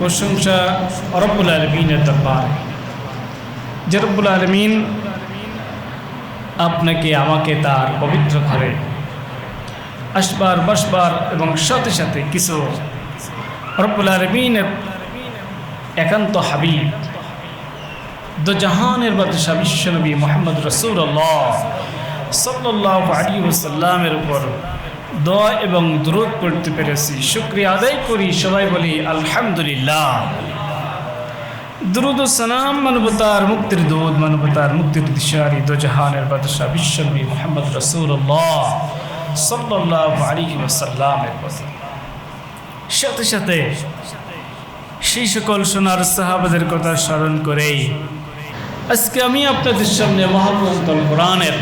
প্রশংসা রব্বুল আলমিনের দরবার। যে রব্বুল আলমিন আপনাকে, আমাকে তার পবিত্র ঘরে আসবার, বসবার এবং সাথে সাথে কিছু রব্বুল আলমিনের একান্ত হাবিব দো জাহানের বাদশাহ বিশ্বনবী মোহাম্মদ রসুল্লাহ সাল্লাহ আলী ওসাল্লামের উপর দোয়া এবং দূরত পড়তে পেরেছি। শুক্রিয়া আদায় করি। সবাই বলি, আলহামদুলিল্লাহ। দুরুদ সালাম মানবতার মুক্তির দুধ মানবতার মুক্তির দিশারি দো জাহানের বাদশাহ, বিশ্বনবী মোহাম্মদ রসুল্লাহ সাল্লাহ আলী ওসাল্লামের সাথে সাথে সেই সকল সোনার সাহাবাদের কথা স্মরণ করেই আজকে আমি আপনাদের সামনে মহাপ্রন্তল কোরআনের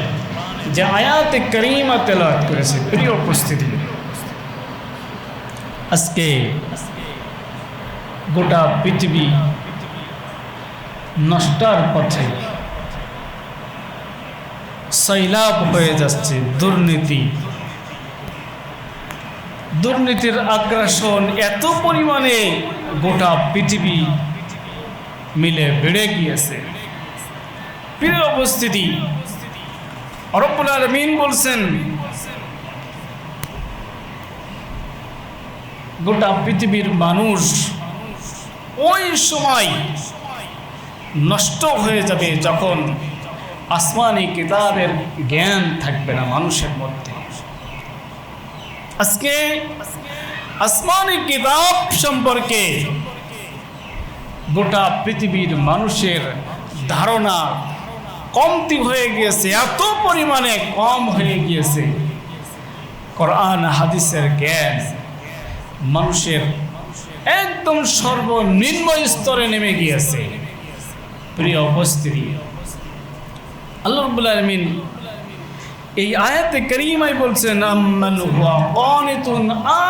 যে আয়াতে করিমা তেলাত করেছে, প্রিয় উপস্থিতি। আজকে গোটা পৃথিবী নষ্টার পথে সৈলাভ হয়ে যাচ্ছে দুর্নীতি। দুর্নীতির আগ্রাসন এত পরিমাণে গোটা পৃথিবী মিলে বেড়ে গিয়েছে। প্রিয় উপস্থিতি অরব্বুল আলমিন বলছেন, গোটা পৃথিবীর মানুষ ওই সময় নষ্ট হয়ে যাবে যখন আসমানি কিতাবের জ্ঞান থাকবে না মানুষের মধ্যে। আজকে আসমানি কিতাব সম্পর্কে গোটা পৃথিবীর মানুষের ধারণা কমতি হয়ে গিয়েছে, এত পরিমাণে কম হয়ে গিয়েছে। কোরআন, হাদিসের জ্ঞান মানুষের একদম সর্বনিম্ন স্তরে নেমে গিয়েছে। প্রিয় উপস্থিতি, আল্লাহ রব্বুল আলমিন এই আয়াতে করিমাই বলছেন, আম্মান হুয়া কানিতুন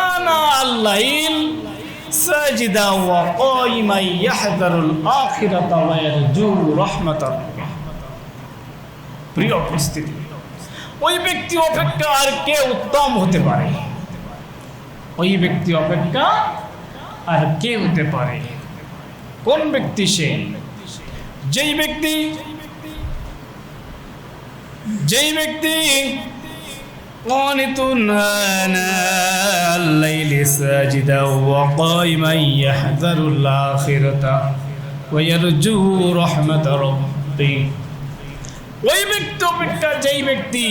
আনা আল্লাইল সাজিদা ওয়া কাইমাই ইয়াহদারুল আখিরাতা ওয়া ইয়ারজু রাহমাতার প্রিয় উপস্থিতি ওই ব্যক্তি অপেক্ষা আর কে উত্তম হতে পারে ওই ব্যক্তি অপেক্ষা আর কে হতে পারে কোন ব্যক্তি সে যেই ব্যক্তি যেই ব্যক্তি قانت آناء الليل ساجدا وقائما يحذر الآخرة ويرجو رحمة ربه ওই ব্যক্তি যেই ব্যক্তি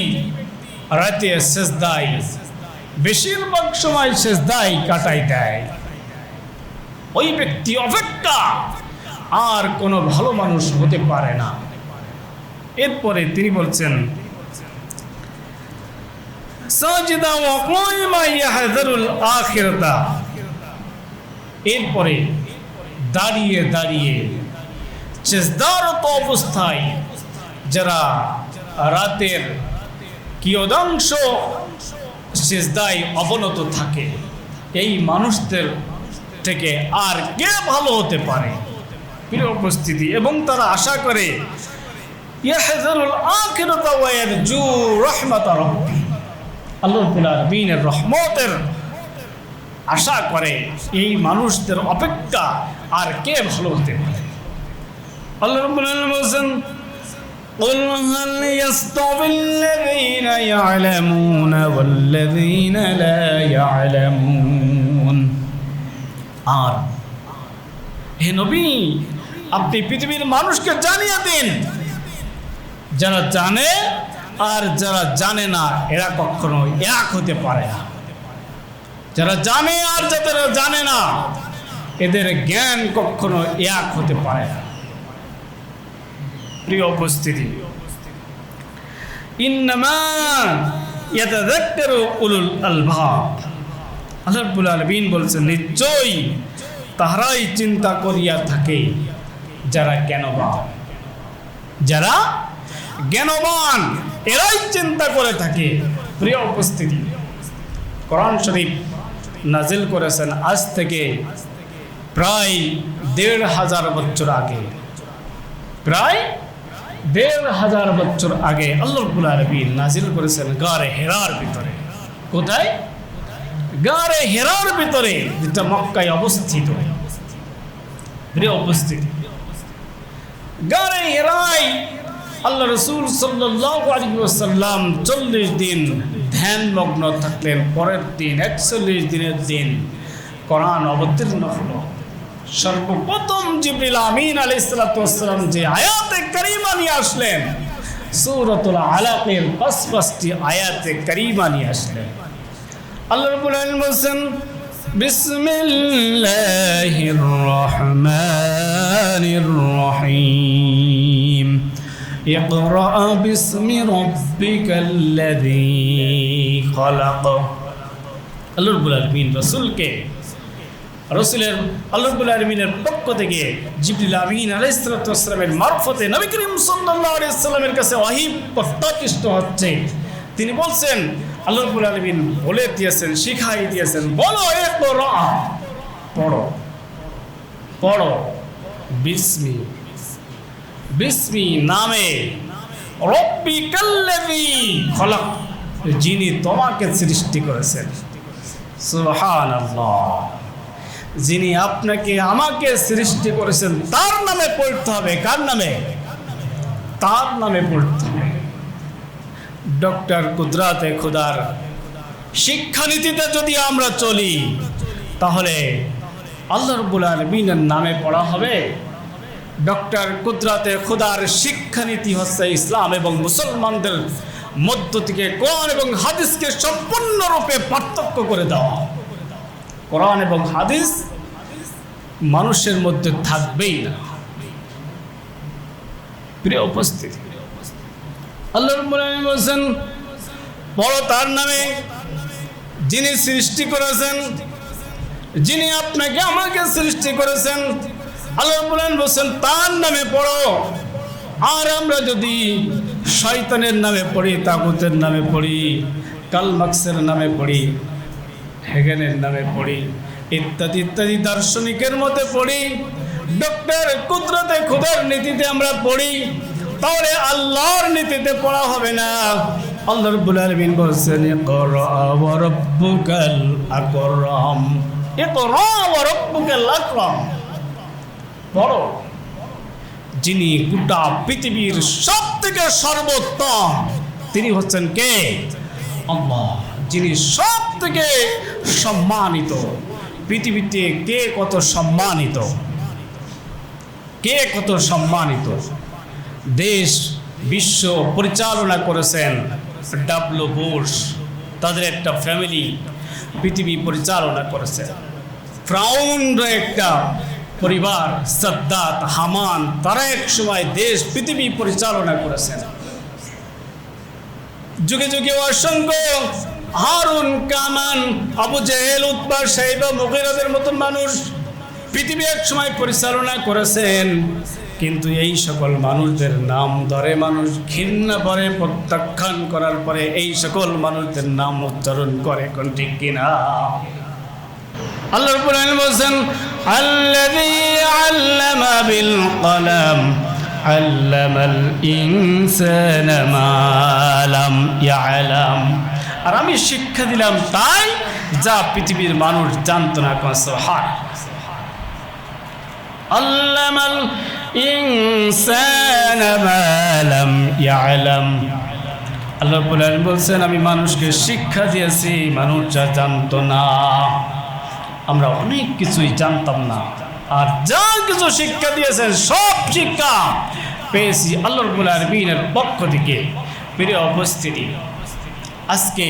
রাতে শেষদায় বেশিরভাগ সময় শেষদায় কাটাই দেয়। ওই ব্যক্তি অপেক্ষা আর কোনো ভালো মানুষ হতে পারে না। এরপরে তিনি বলছেন এরপরে দাঁড়িয়ে দাঁড়িয়ে অবস্থায় যারা রাতের কিয়দাংশ সেজদায় অবনত থাকে, এই মানুষদের থেকে আর কে ভালো হতে পারে? প্রিয় উপস্থিতি, এবং তারা আশা করে, ইয়াহজারুল আখিরাতা ওয়া ইয়ারজু রাহমাতা রাব্বি। আল্লাহ আলমিনের রহমতের আশা করে এই মানুষদের অপেক্ষা আর কে ভালো হতে পারে? আল্লাহ قل هل يستوي الذين يعلمون والذين لا يعلمون আর হে নবী আপনি পৃথিবীর মানুষকে জানিয়ে দিন যারা জানে আর যারা জানে না এরা কখনো এক হতে পারে না যারা জানে আর যারা জানে না এদের জ্ঞান কখনো এক হতে পারে না প্রিয় উপস্থিতি। ইন্নামা নিশ্চয়ই তাহারাই চিন্তা করিয়া থাকে যারা জ্ঞানবান। যারা জ্ঞানবান, এরাই চিন্তা করে থাকে। প্রিয় উপস্থিতি, কোরআন শরীফ নাজিল করেছেন আজ থেকে প্রায় দেড় হাজার বছর আগে। প্রায় দেড় হাজার বছর আগে আল্লাহ রব্বুল আলমিন নাজিল করেছেন গারে হেরার ভিতরে। কোথায়? গারে হেরার ভিতরে, যেটা মক্কায় অবস্থিত। উপস্থিতি, গারে হেরাই আল্লাহ রসুল সাল্লাম চল্লিশ দিন ধ্যানমগ্ন থাকলেন, পরের দিন একচল্লিশ দিনের দিন কোরআন অবতীর্ণ হল। সর্বপ্রথম জিবরিল আমিন আলী সালাতাম যে আয়াতে করিমা নিয়ে আসলেন সৌরতুল আলাকের পাঁচ পাঁচটি আয়াতে করিমা নিয়ে আসলেন আল্লাহ রবুল আলম বলছেন بسم الله الرحمن الرحيم اقرأ باسم ربك الذي خلق আল্লাহ রবুল আলমিন রসুলকে রসুলের আল্লাহ রবুল আলমিনের পক্ষ থেকে জিবরিল আমিন আলাইসালামের মারফতে নবী করিম সাল্লাহ কাছে অহিব প্রত্যাকৃষ্ট হচ্ছে। তিনি বলছেন, আল্লাহ রবুল আলমিন বলে দিয়েছেন, শিখাই দিয়েছেন, বলো এ পড়ো। পড়ো। বিস্মি। বিস্মি নামে রব্বি যিনি তোমাকে সৃষ্টি করেছেন। সুবহানাল্লাহ। যিনি আপনাকে, আমাকে সৃষ্টি করেছেন, তার নামে পড়তে হবে। কার নামে? তার নামে পড়তে হবে। ডক্টর কুদরাতে খুদার শিক্ষানীতিতে যদি আমরা চলি, তাহলে আল্লাহ রব্বুল আলমিনের নামে পড়া হবে। ডক্টর কুদরাতে খুদার শিক্ষানীতি হচ্ছে ইসলাম এবং মুসলমানদের মধ্য থেকে কোরআন এবং হাদিসকে সম্পূর্ণরূপে পার্থক্য করে দেওয়া। কোরআন এবং হাদিস মানুষের মধ্যে থাকবেই না। প্রিয় উপস্থিতি, আল্লাহ বলছেন, বড় তার নামে যিনি সৃষ্টি করেছেন, যিনি আপনাকে আমাকে সৃষ্টি করেছেন, আল্লাহ আলামিন বলছেন, তার নামে পড়ো। আর আমরা যদি শয়তানের নামে পড়ি, তাগুতের নামে পড়ি, কালমাক্সের নামে পড়ি হেগেনের নামে পড়ি। ইত্যাদি ইত্যাদি দার্শনিকের মতে পড়ি। ডক্টর কুদরতে খুদার নীতিতে আমরা পড়ি। তাহলে আল্লাহর নীতিতে পড়া হবে না। আল্লাহ রব্বুল আলামিন বলছেন ইকরা ওয়া রাব্বুকাল আকরাম। ইকরা ওয়া রাব্বুকাল আকরাম। পড়ো। যিনি গোটা পৃথিবীর সব থেকে সর্বোত্তম, তিনি হচ্ছেন কে? আল্লাহ। যিনি সব থেকে সম্মানিত। পৃথিবীতে কে কত সম্মানিত? কে কত সম্মানিত? দেশ, বিশ্ব পরিচালনা করেছেন ডাব্লু বুশ। তাদের একটা ফ্যামিলি পৃথিবী পরিচালনা করেছে ফ্রাউন্ড একটা পরিবার, সাদ্দাত, হামান, তারা এক সময় দেশ, পৃথিবী পরিচালনা করেছেন। যুগে যুগে অসংখ্য হারুন কামান, আবু জেহেল উৎপার সাহেব মুগিরাদের মতন মানুষ পৃথিবী এক সময় পরিচালনা করেছেন। কিন্তু এই সকল মানুষদের নাম ধরে মানুষ ঘৃণা পরে প্রত্যাখ্যান করার পরে এই সকল মানুষদের নাম উচ্চারণ করে, কোন ঠিক কিনা? আল্লাহ আল্লাযী আল্লামা বিল কলম, আল্লামাল ইনসানা মা লাম ইয়ালাম। আর আমি শিক্ষা দিলাম তাই যা পৃথিবীর মানুষ জানতো না কোন আল্লামাল ইনসানা মা ইয়ালাম। আল্লাহ রাব্বুল বলছেন, আমি মানুষকে শিক্ষা দিয়েছি, মানুষ যা জানতো না। আমরা অনেক কিছুই জানতাম না। আর যা কিছু শিক্ষা দিয়েছেন, সব শিক্ষা পেয়েছি আল্লাহ রবুল আরবিনের পক্ষ থেকে। প্রিয় উপস্থিতি আজকে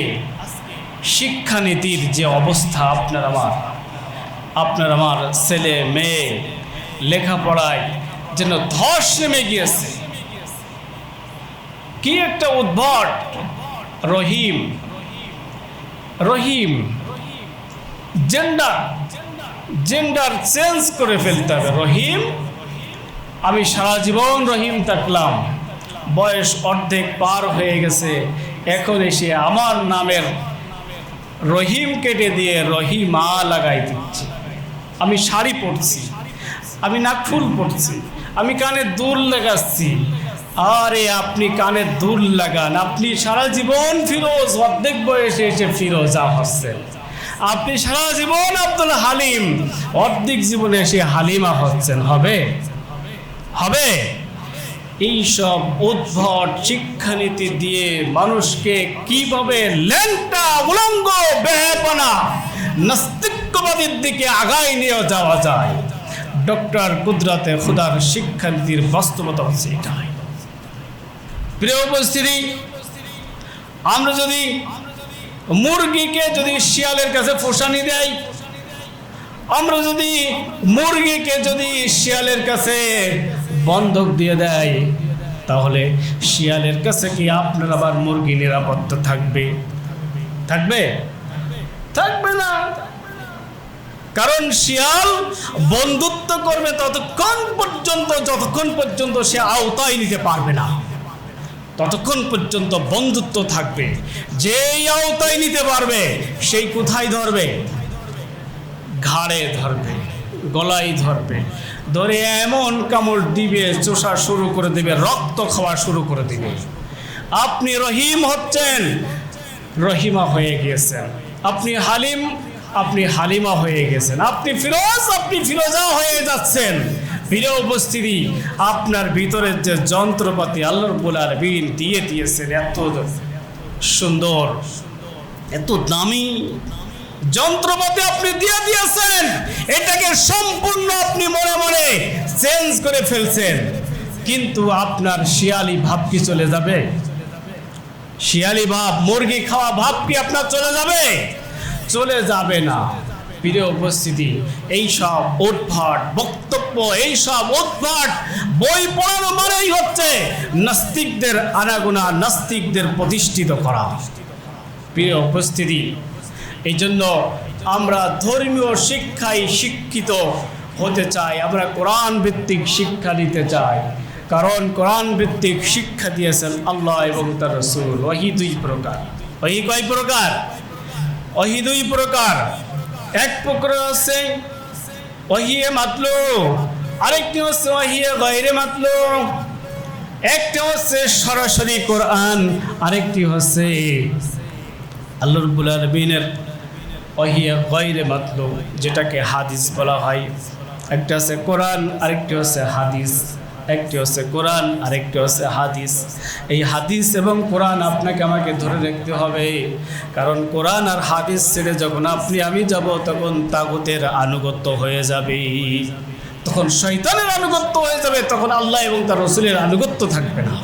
শিক্ষানীতির যে অবস্থা, আপনার আমার আপনার আমার ছেলে, মেয়ে, লেখাপড়ায় যেন ধস নেমে গিয়েছে। কি একটা উদ্ভট। Rahim Rahim gender gender change করে ফেলতে হবে। রহিম, আমি সারা জীবন রহিম থাকলাম। বয়স অর্ধেক পার হয়ে গেছে। এখন এসে আমার নামের রহিম কেটে দিয়ে রহিমা লাগাই দিচ্ছে। আমি শাড়ি পরছি, আমি নাকফুল পরছি, আমি কানে দুল লাগাচ্ছি। আরে আপনি কানে দুল লাগান, আপনি সারা জীবন ফিরোজ, অর্ধেক বয়সে এসে ফিরোজা হচ্ছেন আপনি সারা জীবন আব্দুল হালিম, অর্ধেক জীবনে এসে হালিমা হচ্ছেন, হবে? হবে? এইসব উদ্ভট শিক্ষানীতি দিয়ে মানুষকে কীভাবে ল্যাংটা উলঙ্গ বেহাপনা নাস্তিক্যবাদীর দিকে আগায় নিয়ে যাওয়া যায়? ডক্টর কুদরাতে খুদার শিক্ষানীতির বাস্তবতা হচ্ছে এটাই। প্রিয় উপস্থিতি, আমরা যদি মুরগিকে যদি শিয়ালের কাছে ফোসানি দেয়, আমরা যদি মুরগিকে যদি শিয়ালের কাছে বন্ধক দিয়ে দেয়, তাহলে শিয়ালের কাছে কি আপনার আবার মুরগি নিরাপত্তা থাকবে? থাকবে? থাকবে না। কারণ শিয়াল বন্ধুত্ব করবে ততক্ষণ পর্যন্ত, যতক্ষণ পর্যন্ত সে আওতায় নিতে পারবে না। ততক্ষণ পর্যন্ত বন্ধুত্ব থাকবে। যেই আওতায় নিতে পারবে, সেই কোথায় ধরবে? ঘাড়ে ধরবে। গলায় ধরবে। ধরে এমন কামড় দিবে, চোষা শুরু করে দিবে, রক্ত খাওয়া শুরু করে দিবে। আপনি রহিম হচ্ছেন, রহিমা হয়ে গিয়েছেন। আপনি হালিম, আপনি হালিমা হয়ে গেছেন আপনি ফিরোজ, আপনি ফিরোজা হয়ে যাচ্ছেন। প্রিয় উপস্থিতি, আপনার ভিতরের যে যন্ত্রপাতি আল্লাহর বোলার বিন দিয়ে দিয়েছেন, এত সুন্দর, এত দামি। যন্ত্রপাতি আপনি দিয়ে দিয়েছেন, এটাকে সম্পূর্ণ আপনি মনে মনে চেঞ্জ করে ফেলছেন। কিন্তু আপনার শিয়ালি ভাব কি চলে যাবে? শিয়ালি ভাব, মুরগি খাওয়া ভাব কি আপনার চলে যাবে? চলে যাবে না। প্রিয় উপস্থিতি এইসব উদ্ভাট বক্তব্য এইসব উদ্ভাট বই পড়ানো মানেই হচ্ছে নাস্তিকদের আনাগোনা, নাস্তিকদের প্রতিষ্ঠিত করা। প্রিয় উপস্থিতি এই জন্য আমরা ধর্মীয় শিক্ষায় শিক্ষিত হতে চাই, আমরা কোরআন ভিত্তিক শিক্ষা নিতে চাই। কারণ কোরআন ভিত্তিক শিক্ষা দিয়েছেন আল্লাহ এবং তার রসুল। ওহি দুই প্রকার। ওহি কয় প্রকার? ওহি দুই প্রকার। এক প্রকার হচ্ছে ওহিয়ে মাতলো আরেকটি হচ্ছে ওহিয়ে গৈরে মাতলো একটি হচ্ছে সরাসরি কোরআন, আরেকটি হচ্ছে আল্লাহ রব্বুল আলমিনের অহিয়া মাতলো যেটাকে হাদিস বলা হয়। একটা হচ্ছে কোরআন, আরেকটি হচ্ছে হাদিস। একটি হচ্ছে কোরআন, আরেকটি হচ্ছে হাদিস। এই হাদিস এবং কোরআন আপনাকে আমাকে ধরে রাখতে হবে, কারণ কোরআন আর হাদিস ছেড়ে যখন আপনি আমি যাব, তখন তাগুতের আনুগত্য হয়ে যাবে। তখন শৈতানের আনুগত্য হয়ে যাবে, তখন আল্লাহ এবং তার রসুলের আনুগত্য থাকবে না।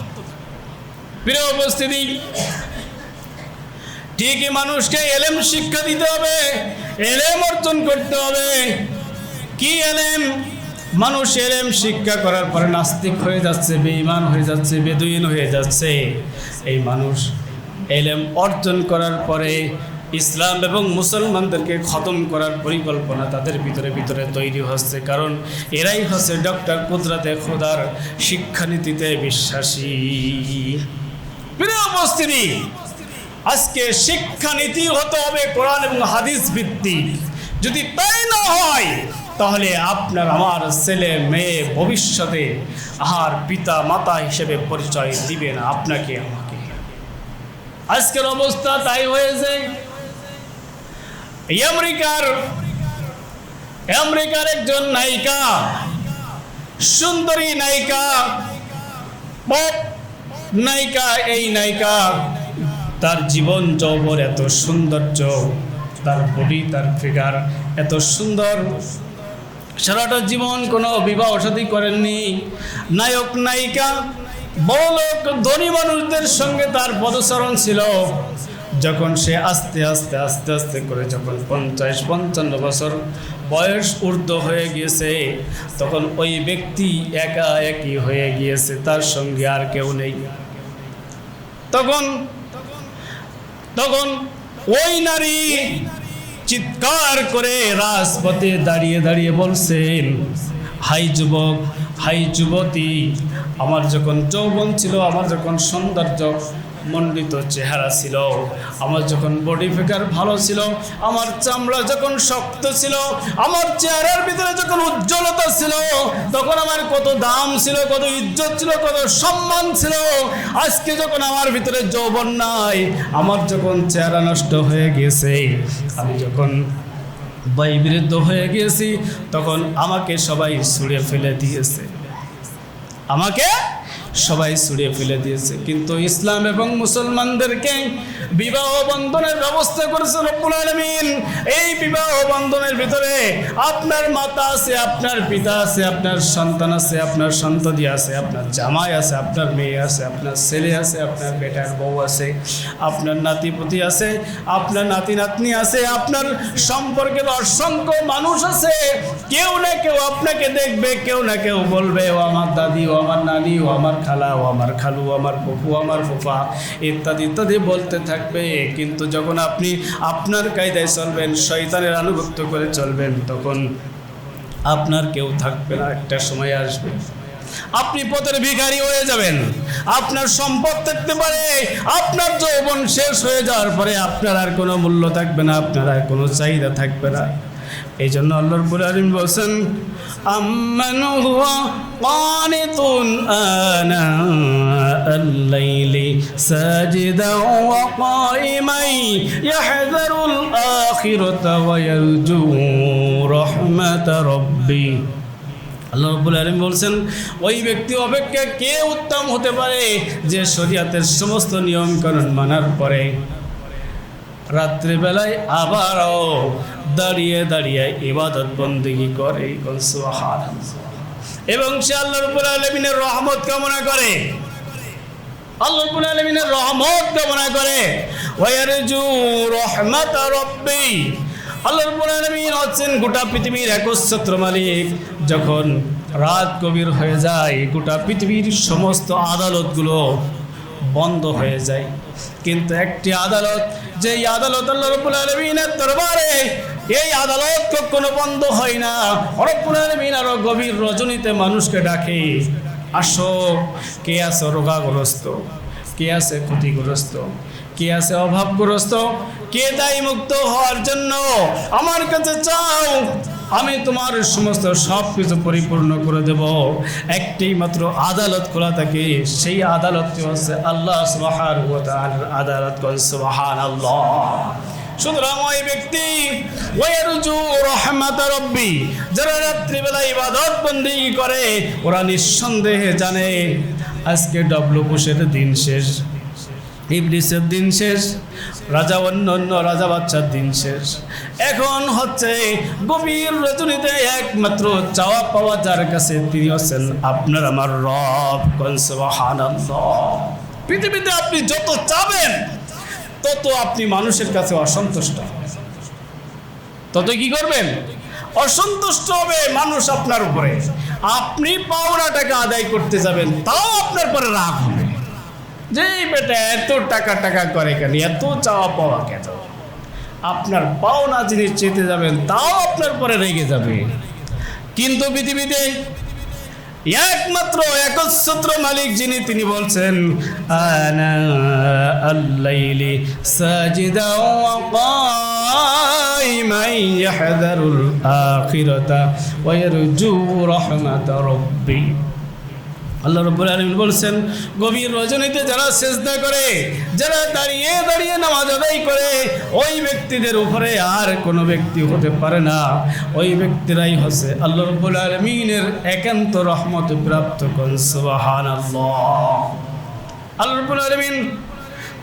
প্রিয় উপস্থিতি ঠিকই মানুষকে এলেম শিক্ষা দিতে হবে, এলেম অর্জন করতে হবে। কি এলেম? মানুষ এলেম শিক্ষা করার পরে নাস্তিক হয়ে যাচ্ছে, বেঈমান হয়ে যাচ্ছে, বেদুইন হয়ে যাচ্ছে। এই মানুষ এলেম অর্জন করার পরে ইসলাম এবং মুসলমানদেরকে খতম করার পরিকল্পনা তাদের ভিতরে ভিতরে তৈরি হচ্ছে। কারণ এরাই হচ্ছে ডক্টর কুদরাতে খোদার শিক্ষানীতিতে বিশ্বাসী। উপস্থিতি আজকে শিক্ষানীতি হতে হবে কোরআন এবং হাদিস ভিত্তিক। যদি তাই না হয়, তাহলে আপনার আমার ছেলে মেয়ে ভবিষ্যতে আহার পিতা মাতা হিসেবে পরিচয় দিবে না, আপনাকে আমাকে। আজকের অবস্থা তাই হয়েছে। আমেরিকার আমেরিকার একজন নায়িকা, সুন্দরী নায়িকা নায়িকা, এই নায়িকা তার জীবন যৌবন এত সৌন্দর্য, তার বডি তার ফিগার এত সুন্দর। সারাটা জীবন কোনো বিবাহ সাথী করেননি। নায়ক, নায়িকা বড় লোক ধনী মানুষদের সঙ্গে তার পদচরণ ছিল। যখন সে আস্তে আস্তে আস্তে আস্তে করে যখন পঞ্চাশ, পঞ্চান্ন বছর বয়স ঊর্ধ্ব হয়ে গিয়েছে, তখন ওই ব্যক্তি একা, একই হয়ে গিয়েছে, তার সঙ্গে আর কেউ নেই। তখন তখন ওই নারী চিৎকার করে রাজপথে দাঁড়িয়ে দাঁড়িয়ে বলছেন, হাই যুবক, হাই যুবতী, আমার যখন যৌবন ছিল, আমার যখন সৌন্দর্য মণ্ডিত চেহারা ছিল। আমার যখন বডি ফিগার ভালো ছিল, আমার চামড়া যখন শক্ত ছিল, আমার চেহারার ভিতরে যখন উজ্জ্বলতা ছিল, তখন আমার কত দাম ছিল, কত ইজ্জত ছিল, কত সম্মান ছিল। আজকে যখন আমার ভিতরে যৌবন নাই, আমার যখন চেহারা নষ্ট হয়ে গেছে, আমি যখন বৈবৃদ্ধ হয়ে গিয়েছি তখন আমাকে সবাই ছুঁড়ে ফেলে দিয়েছে। আমাকে সবাই ছুড়িয়ে ফেলে দিয়েছে কিন্তু ইসলাম এবং মুসলমানদেরকে বিবাহ বন্ধনের ব্যবস্থা করেছে রব্বুল আলমিন এই বিবাহ বন্ধনের ভিতরে আপনার মাতা আছে আপনার পিতা আছে আপনার সন্তান আছে আপনার সন্ততি আছে আপনার জামাই আছে আপনার মেয়ে আছে আপনার ছেলে আছে আপনার বেটার বউ আছে আপনার নাতিপুতি আছে আপনার নাতি নাতনি আছে আপনার সম্পর্কের অসংখ্য মানুষ আছে কেউ না কেউ আপনাকে দেখবে কেউ না কেউ বলবে ও আমার দাদি ও আমার নানি ও আমার খালা ও আমার খালু আমার ফুফু আমার ফুফা, ইত্যাদি ইত্যাদি বলতে থাকবে। কিন্তু যখন আপনি আপনার কায়দায় চলবেন, শয়তানের আনুগত্য করে চলবেন, তখন আপনার কেউ থাকবে না, একটা সময় আসবে। আপনি পথের ভিখারি হয়ে যাবেন, আপনার সম্পদ থাকতে পারে, আপনার যৌবন শেষ হয়ে যাওয়ার পরে আপনার আর কোনো মূল্য থাকবে না, আপনার আর কোনো চাহিদা থাকবে না। এই জন্য আল্লাহ রব্বুল আলামিন বলছেন আম্মান হুয়া قانت آناء الليل ساجدا وقائما يحذر الآخرة ويرجو رحمة ربي আল্লাহ রব্বুল আলম বলছেন ওই ব্যক্তি অপেক্ষা কে উত্তম হতে পারে যে শরিয়াতের সমস্ত নিয়মকানুন মানার পরে রাত্রিবেলায় আবারও দাঁড়িয়ে দাঁড়িয়ে ইবাদত বন্দিগি করে এবং সে আল্লাহর আলমিনের রহমত কামনা করে। আল্লাহ রব্বুল আলমিনের রহমত কামনা করে। ওয়ারজু রহমত রব্বি। আলমিন হচ্ছেন গোটা পৃথিবীর একচ্ছত্র মালিক। যখন রাত গভীর হয়ে যায়, গোটা পৃথিবীর সমস্ত আদালতগুলো বন্ধ হয়ে যায়। কিন্তু একটি আদালত, যেই আদালত আল্লাহ রব্বুল আলমিনের দরবারে এই আদালত কখনো বন্ধ হয় না। রব্বুল আলমিন আরও গভীর রজনীতে মানুষকে ডাকে, আসো, কে আছে রোগাগ্রস্ত? কে আছে ক্ষতিগ্রস্ত? কে আছে অভাবগ্রস্ত? কে দায়ী মুক্ত হওয়ার জন্য আমার কাছে চাও? আমি তোমার সমস্ত সব কিছু পরিপূর্ণ করে দেব। একটি মাত্র আদালত খোলা থাকে, সেই আদালতটি হচ্ছে আল্লাহ সুবাহার আদালত আল্লাহ সুতরাং ওই ব্যক্তি রব্বি, যারা রাত্রিবেলা ইবাদত বন্দি করে, ওরা নিঃসন্দেহে জানে, আজকে ডব্লু বুশের দিন শেষ, ইবলিসের দিন শেষ, রাজা অন্য অন্য রাজা বাচ্চার দিন শেষ। এখন হচ্ছে গভীর রজনীতে একমাত্র চাওয়া পাওয়া যার কাছে তিনি হচ্ছেন আপনার আমার রব কনসবাহানন্দ পৃথিবীতে আপনি যত চাবেন তত আপনি মানুষের কাছে অসন্তুষ্ট। তত কি করবেন? অসন্তুষ্ট হবে মানুষ আপনার উপরে। আপনি পাওনা টাকা আদায় করতে যাবেন, তাও আপনার পরে রাগ হবে। যে বেটা এত টাকা টাকা করে কেন? এত চাওয়া পাওয়া কেন? আপনার পাওনা জিনিস চেতে যাবেন, তাও আপনার পরে রেগে যাবে। কিন্তু পৃথিবীতে একমাত্র একচ্ছত্র মালিক যিনি তিনি বলছেন আনা আল্লাইলি সাজিদা ওয়া قائما يحذر الآخرة ويرجو رحمة ربي আল্লাহ রব্বুল আলমিন বলছেন, গভীর রজনীতে যারা চেষ্টা করে, যারা দাঁড়িয়ে দাঁড়িয়ে নামাজ আদায় করে, ওই ব্যক্তিদের উপরে আর কোনো ব্যক্তি হতে পারে না। ওই ব্যক্তিরাই হচ্ছে আল্লাহ রব্বুল আলমিনের একান্ত রহমত প্রাপ্ত কন সুবাহান আল্লাহ আল্লাহ রব্বুল আলমিন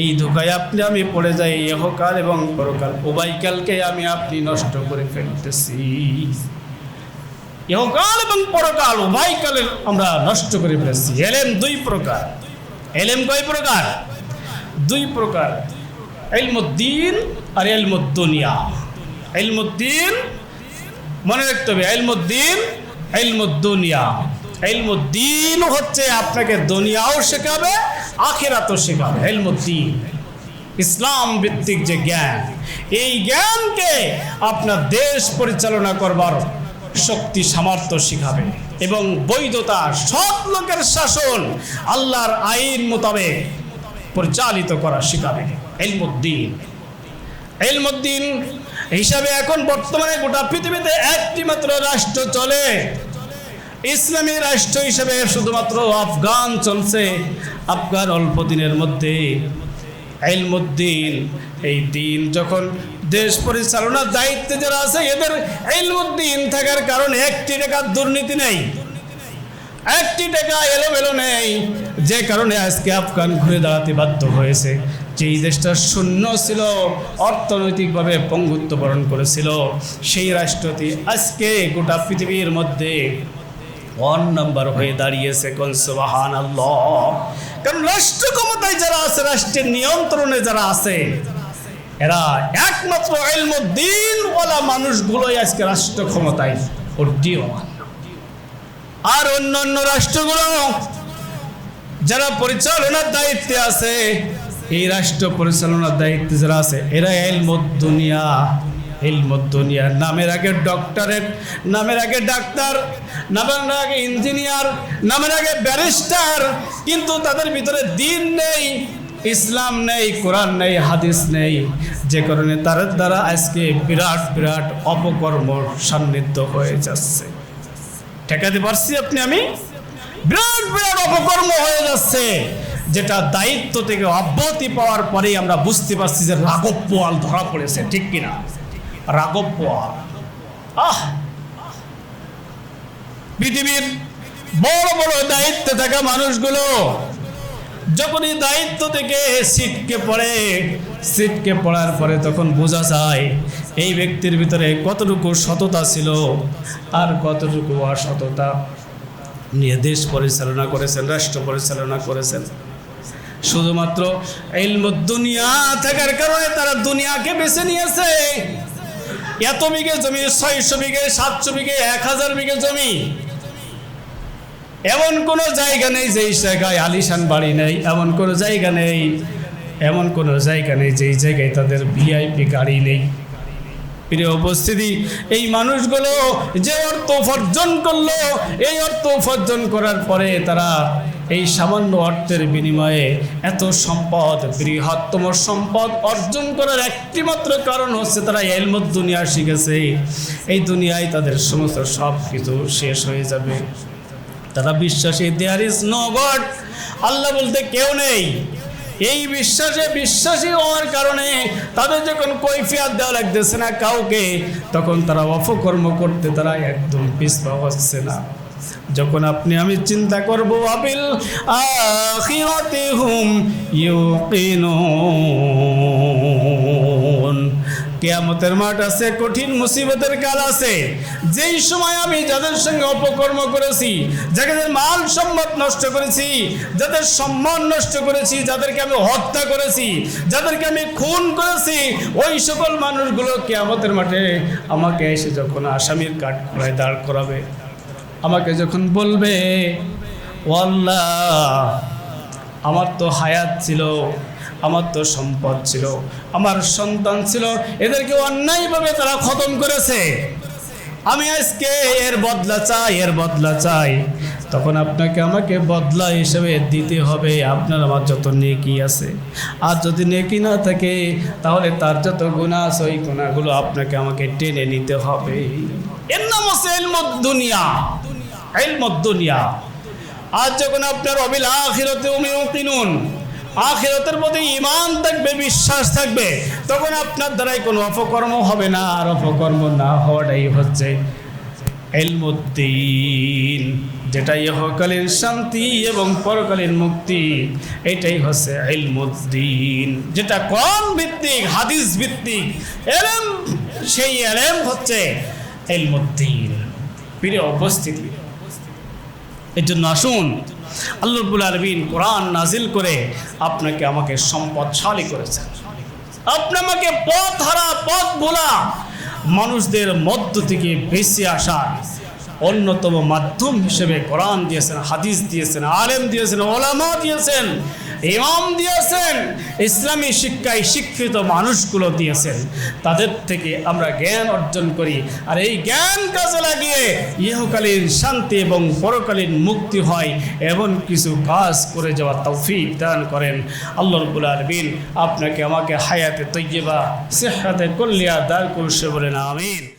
এই ধোকায় আপনি, আমি পড়ে যাই ইহকাল এবং পরকাল। উভয়কালকে আমি আপনি নষ্ট করে ফেলতেছি। ইহকাল এবং পরকাল উভয়কালের আমরা নষ্ট করে ফেলেছি। এলেম দুই প্রকার। এলেম কয় প্রকার? দুই প্রকার। এলমুদ্দিন আর এলমুদ্দুনিয়া। এলমুদ্দিন, মনে রাখতে হবে, এলমুদ্দিন, এলমুদ্দুনিয়া। এলমুদ্দিন হচ্ছে আপনাকে দুনিয়াও শেখাবে, আখেরাতও শেখাবে। এলমুদ্দিন, ইসলাম ভিত্তিক যে জ্ঞান, এই জ্ঞানকে আপনার দেশ পরিচালনা করবার শক্তি, সামর্থ্য শিখাবে এবং বৈধতা, সৎ লোকের শাসন আল্লাহর আইন মোতাবেক পরিচালিত করা শিখাবে। এলমুদ্দিন এলমুদ্দিন হিসাবে এখন বর্তমানে গোটা পৃথিবীতে একটি মাত্র রাষ্ট্র চলে। ইসলামী রাষ্ট্র হিসেবে শুধুমাত্র আফগান চলছে। আফগান অল্প দিনের মধ্যে এলমুদ্দিন এই দিন যখন দেশ পরিচালনার দায়িত্বে যারা আছে, এদের এলমুদ্দিন থাকার কারণে একটি টাকার দুর্নীতি নেই। একটি টাকা এলোমেলো নেই। যে কারণে আজকে আফগান ঘুরে দাঁড়াতে বাধ্য হয়েছে। যেই দেশটা শূন্য ছিল, অর্থনৈতিকভাবে পঙ্গুত্ব বরণ করেছিল, সেই রাষ্ট্রটি আজকে গোটা পৃথিবীর মধ্যে ওয়ান নাম্বার হয়ে দাঁড়িয়েছে কনসবাহান আল্লাহ কারণ রাষ্ট্র ক্ষমতায় যারা আছে, রাষ্ট্রের নিয়ন্ত্রণে যারা আছে, এরা একমাত্র এলমুদ্দিন ওলা মানুষগুলোই আজকে রাষ্ট্র ক্ষমতায় আর অন্য অন্য রাষ্ট্রগুলো, যারা পরিচালনার দায়িত্বে আছে, এই রাষ্ট্র পরিচালনার দায়িত্বে যারা আছে, এরা এলমুদ্দুনিয়া এলমুদ্দুনিয়া নামের আগে ডক্টরেট, নামের আগে ডাক্তার, নামের আগে ইঞ্জিনিয়ার, নামের আগে ব্যারিস্টার, কিন্তু তাদের ভিতরে দিন নেই, ইসলাম নেই, কোরআন নেই, হাদিস নেই। যে কারণে তার দ্বারা আজকে বিরাট বিরাট অপকর্ম সান্নিধ্য হয়ে যাচ্ছে। ঠেকাতে পারছি আপনি আমি? বিরাট বিরাট অপকর্ম হয়ে যাচ্ছে, যেটা দায়িত্ব থেকে অব্যাহতি পাওয়ার পরেই আমরা বুঝতে পারছি যে রাঘব পোয়াল ধরা পড়েছে, ঠিক কিনা? পোয়াল আহ! পৃথিবীর বড় বড় দায়িত্বে থাকা মানুষগুলো যখনই দায়িত্ব থেকে সিটকে পড়ে, সিটকে পড়ার পরে তখন বোঝা যায় এই ব্যক্তির ভিতরে কতটুকু সততা ছিল আর কতটুকু অসততা। নিয়ে দেশ পরিচালনা করেছেন, রাষ্ট্র পরিচালনা করেছেন। শুধুমাত্র এলম দুনিয়া থাকার কারণে তারা দুনিয়াকে বেছে নিয়েছে। এত বিঘে জমি, ছয়শো বিঘে, সাতশো বিঘে, এক হাজার বিঘে জমি। এমন কোনো জায়গা নেই যেই জায়গায় আলিশান বাড়ি নেই। এমন কোনো জায়গা নেই, এমন কোনো জায়গা নেই যেই জায়গায় তাদের ভিআইপি গাড়ি নেই। প্রিয় উপস্থিতি, এই মানুষগুলো যে অর্থ উপার্জন করল, এই অর্থ উপার্জন করার পরে তারা এই সামান্য অর্থের বিনিময়ে এত সম্পদ, বৃহত্তম সম্পদ অর্জন করার একটিমাত্র কারণ হচ্ছে তারা এলমত দুনিয়া শিখেছে। এই দুনিয়ায় তাদের সমস্ত সব কিছু শেষ হয়ে যাবে। তারা বিশ্বাসী দেয়ার ইজ নো গড আল্লাহ বলতে কেউ নেই। এই বিশ্বাসে বিশ্বাসী হওয়ার কারণে তাদের যখন কৈফিয়াত দেওয়া লাগতেছে না কাউকে, তখন তারা অপকর্ম করতে তারা একদম পিছপা হচ্ছে না। যখন আপনি আমি চিন্তা করব আপিল আখিরাতি হুম কেয়ামতের মাঠ আছে, কঠিন মুসিবতের কাল আছে। যেই সময় আমি যাদের সঙ্গে অপকর্ম করেছি, যাদের মাল সম্পদ নষ্ট করেছি, যাদের সম্মান নষ্ট করেছি, যাদেরকে আমি হত্যা করেছি, যাদেরকে আমি খুন করেছি, ওই সকল মানুষগুলো কেয়ামতের মাঠে আমাকে এসে যখন আসামির কাঠ দাঁড় করাবে। আমাকে যখন বলবে আল্লাহ আমার তো হায়াত ছিল, আমার তো সম্পদ ছিল, আমার সন্তান ছিল, এদেরকে অন্যায়ভাবে তারা খতম করেছে। আমি আজকে এর বদলা চাই, এর বদলা চাই। তখন আপনাকে আমাকে বদলা হিসেবে দিতে হবে, আপনার আমার যত নেকি আছে। আর যদি নেকি না থাকে, তাহলে তার যত গুণা আছে, ওই গুণাগুলো আপনাকে আমাকে টেনে নিতে হবে। এর নাম এলমদ দুনিয়া দুনিয়া। আজ যখন আপনার অবিল আখিরতে কিনুন আখিরতের প্রতি ইমান থাকবে, বিশ্বাস থাকবে, তখন আপনার দ্বারাই কোনো অপকর্ম হবে না, আর অপকর্ম না হওয়াটাই হচ্ছে এলমুদ্দিন যেটা ইহকালীন শান্তি এবং পরকালীন মুক্তি, এটাই হচ্ছে এলমুদ্দিন যেটা কোরআন ভিত্তিক, হাদিস ভিত্তিক, এলেম, সেই এলেম হচ্ছে এলমুদ্দিন প্রিয় উপস্থিতি এর জন্য আসুন আল্লাহবুল আলমিন কোরআন নাজিল করে আপনাকে আমাকে সম্পদশালী করেছেন। আপনি আমাকে পথ হারা, পথ ভোলা, মানুষদের মধ্য থেকে বেঁচে আসা অন্যতম মাধ্যম হিসেবে কোরআন দিয়েছেন, হাদিস দিয়েছেন, আলেম দিয়েছেন, ওলামা দিয়েছেন। ইমাম দিয়েছেন। ইসলামী শিক্ষায় শিক্ষিত মানুষগুলো দিয়েছেন। তাদের থেকে আমরা জ্ঞান অর্জন করি। আর এই জ্ঞান কাজে লাগিয়ে ইহকালীন শান্তি এবং পরকালীন মুক্তি হয়, এমন কিছু কাজ করে যাওয়া তৌফিক দান করেন। আল্লাহ রব্বুল আলমিন আপনাকে আমাকে হায়াতে তৈবা সেহাতে কল্যাণ দান করছে বলেন আমিন।